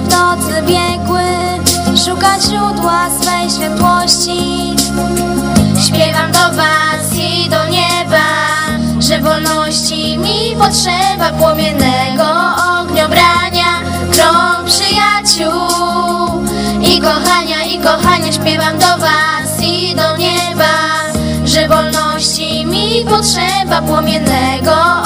w nocy biegły Szukać źródła swej światłości Śpiewam do was i do nieba Że wolności mi potrzeba Płomiennego ogniobrania Krąg przyjaciół I kochania, i kochania Śpiewam do was i do nieba Że wolności mi potrzeba Płomiennego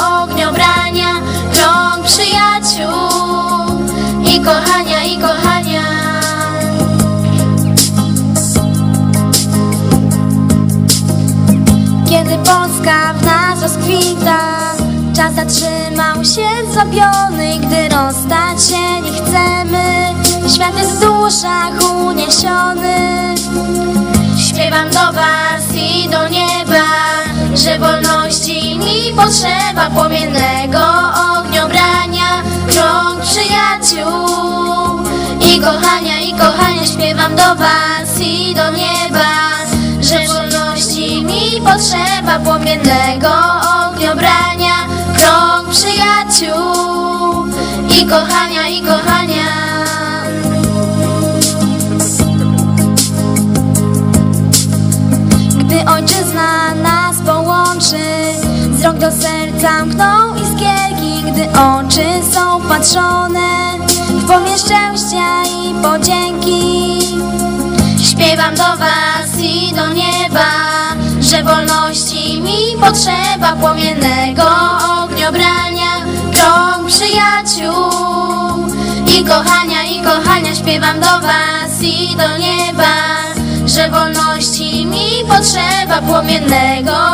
I kochania, i kochania. Kiedy Polska w nas rozkwita Czas zatrzymał się zrobiony. Gdy rozstać się nie chcemy Świat jest w duszach uniesiony. Śpiewam do was i do nieba Że wolności mi potrzeba Płomiennego I kochania, i kochania Śpiewam do was i do nieba. Że wolności mi potrzeba Płomiennego ogniobrania. Krąg przyjaciół I kochania, i kochania. Gdy ojczyzna nas połączy Z rąk do serca mkną iskierki Gdy oczy są patrzone Pomiar szczęścia i podzięki. Śpiewam do was i do nieba Że wolności mi potrzeba Płomiennego ogniobrania Krąg przyjaciół I kochania, i kochania Śpiewam do was i do nieba Że wolności mi potrzeba Płomiennego